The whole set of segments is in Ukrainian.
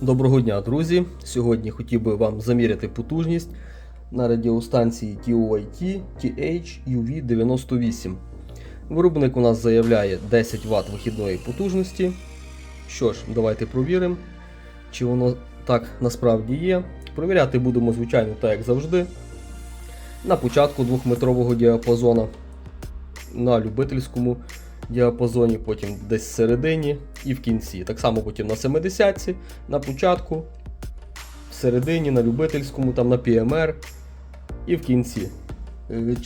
Доброго дня, друзі! Сьогодні хотів би вам заміряти потужність на радіостанції TOIT TH-UV98. Виробник у нас заявляє 10 Вт вихідної потужності. Що ж, давайте провіримо, чи воно так насправді є. Провіряти будемо, звичайно, так як завжди. На початку 2-метрового діапазона, на любительському діапазоні, потім десь всередині і в кінці. Так само потім на 70 на початку, всередині, на любительському, там на PMR і в кінці. Е,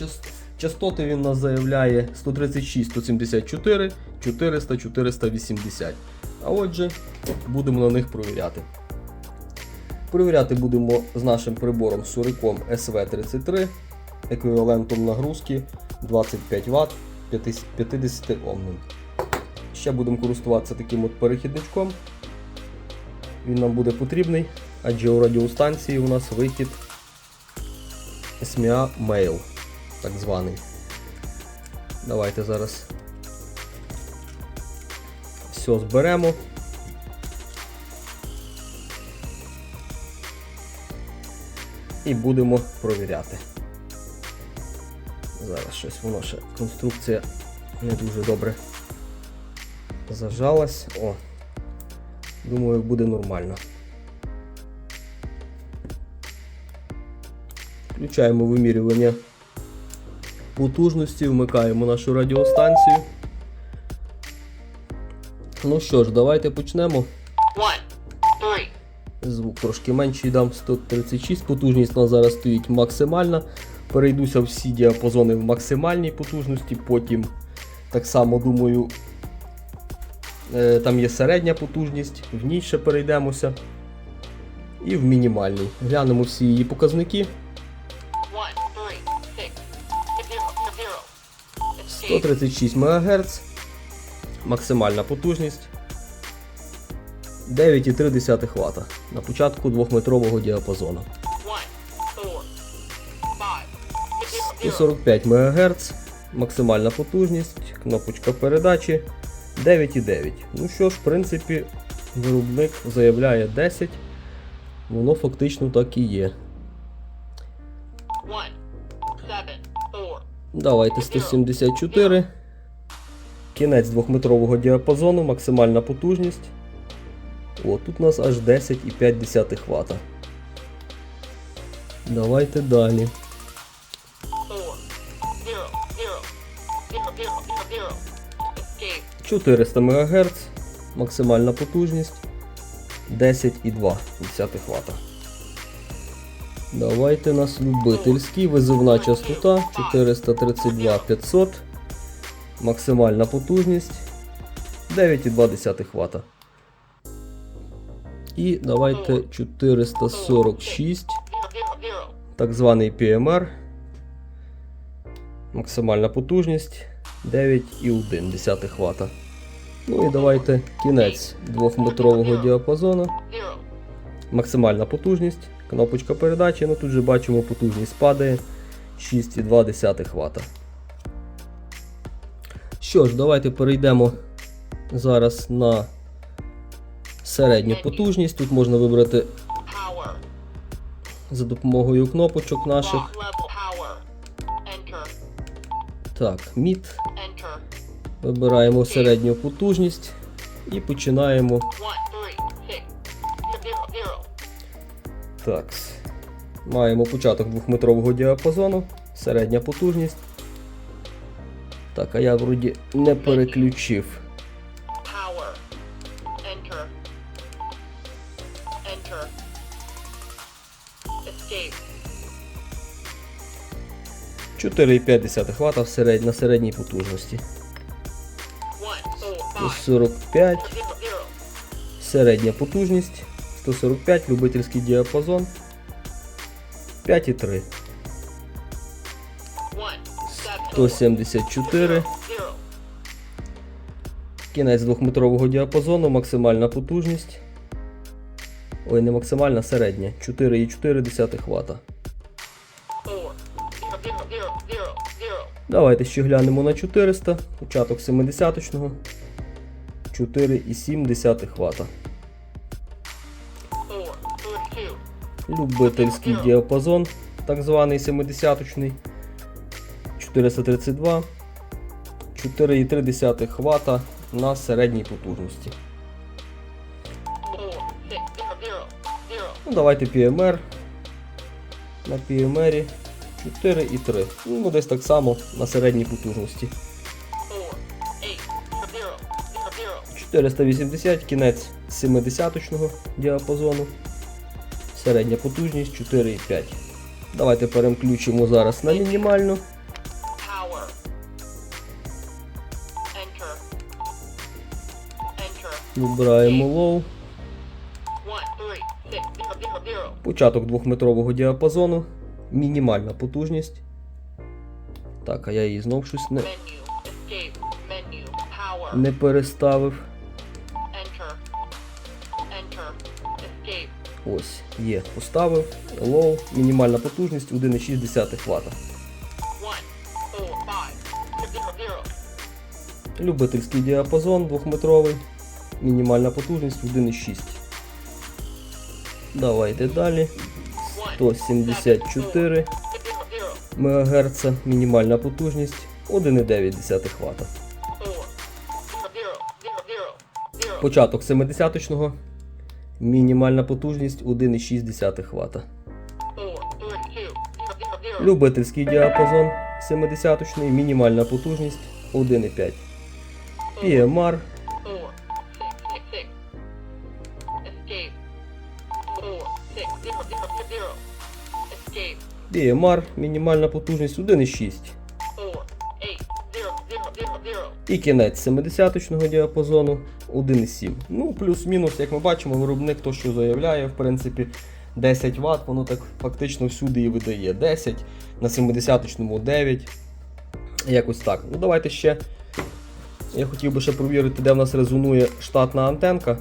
Частоти він нас заявляє 136, 174, 400, 480. А отже, будемо на них провіряти. Провіряти будемо з нашим прибором Суриком SV33 еквівалентом нагрузки 25 Вт 50 Омним. Ще будемо користуватися таким от перехідничком. Він нам буде потрібний, адже у радіостанції у нас вихід SMA Mail, так званий. Давайте зараз все зберемо. І будемо провіряти. Зараз щось воно ще конструкція не дуже добре зажалась. О, думаю, буде нормально. Включаємо вимірювання потужності, вмикаємо нашу радіостанцію. Ну що ж, давайте почнемо. Звук трошки менший дам 136. Потужність у нас зараз стоїть максимальна. Перейдуся всі діапазони в максимальній потужності. Потім так само думаю, е, там є середня потужність, в ній ще перейдемося. І в мінімальній. Глянемо всі її показники. one, three, six, zero, zero. Escape. 136 МГц. Максимальна потужність. 9,3 Вт на початку 2-метрового діапазону. 45 МГц, максимальна потужність, кнопочка передачі 9,9. Ну що ж, в принципі, виробник заявляє 10, воно фактично так і є. Давайте 174. Кінець двохметрового діапазону, максимальна потужність. О, тут у нас аж 10,5 Вт. Давайте далі. 400 МГц, максимальна потужність 10,2 Вт. Давайте нас любительський, визивна частота 432 500, максимальна потужність 9,2 Вт. І давайте 446, Zero, zero, zero. так званий PMR. Максимальна потужність 9,1 Вт. Ну і давайте кінець 2-метрового діапазону. Максимальна потужність, кнопочка передачі. Ну тут же бачимо, потужність падає 6,2 Вт. Що ж, давайте перейдемо зараз на середню потужність. Тут можна вибрати за допомогою кнопочок наших. Так, мід. Вибираємо середню потужність і починаємо. Так. Маємо початок 2-метрового діапазону, середня потужність. Так, а я вроді не переключив. Power. Enter. Enter. Escape. 4,5 Вт в серед... на середній потужності. One, 145, zero, zero. середня потужність. 145, любительський діапазон. 5,3. 174. Кінець 2-метрового діапазону, максимальна потужність. Ой, не максимальна, середня. 4,4 Вт. Давайте ще глянемо на 400, початок 70-го. 4,7 Вт. Любительський діапазон, так званий 70-ний. 432. 4,3 Вт на середній потужності. Ну, давайте PMR. На PMR 4,3. Ну, десь так само на середній потужності. 480 кінець 70-го діапазону. Середня потужність 4,5. Давайте переключимо зараз на мінімальну. power. Вибираємо zero. Початок двохметрового діапазону. Мінімальна потужність. Так, а я її знов щось не, не переставив. Ось, є. Поставив. Low. Мінімальна потужність 1,6 Вт. Любительський діапазон двохметровий. Мінімальна потужність 1,6. Давайте далі. 174 zero, zero. МГц. Мінімальна потужність 1,9 Вт. Початок 70-го. Мінімальна потужність 1,6 Вт. Любительський діапазон 70-ний. Мінімальна потужність 1,5. PMR. PMR, мінімальна потужність 1,6. І кінець 70-го діапазону 1,7. Ну, плюс-мінус, як ми бачимо, виробник то, що заявляє, в принципі, 10 Вт, воно так фактично всюди і видає. 10, на 70-му 9. Якось так. Ну, давайте ще. Я хотів би ще провірити, де в нас резонує штатна антенка.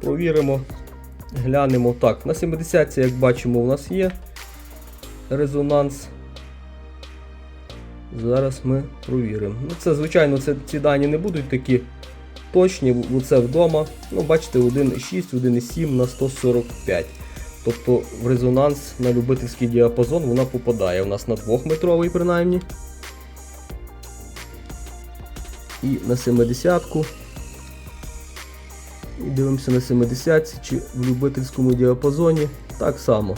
Провіримо, глянемо. Так, на 70 як бачимо, у нас є резонанс. Зараз ми провіримо. Ну, це, звичайно, це, ці дані не будуть такі точні, бо це вдома. Ну, бачите, 1,6, 1,7 на 145. Тобто в резонанс на любительський діапазон вона попадає. У нас на 2-метровий принаймні. І на 70-ку. І дивимося на 70 чи в любительському діапазоні. Так само.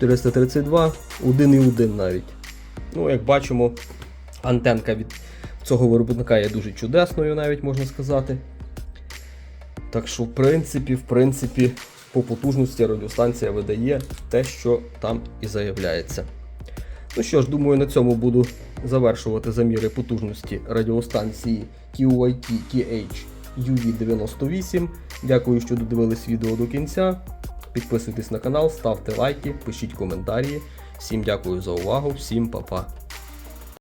432, 1,1 навіть. Ну, як бачимо, антенка від цього виробника є дуже чудесною, навіть можна сказати. Так що, в принципі, в принципі, по потужності радіостанція видає те, що там і заявляється. Ну що ж, думаю, на цьому буду завершувати заміри потужності радіостанції QIT TH UV98. Дякую, що додивились відео до кінця. Підписуйтесь на канал, ставте лайки, пишіть коментарі. Всім дякую за увагу, всім па-па.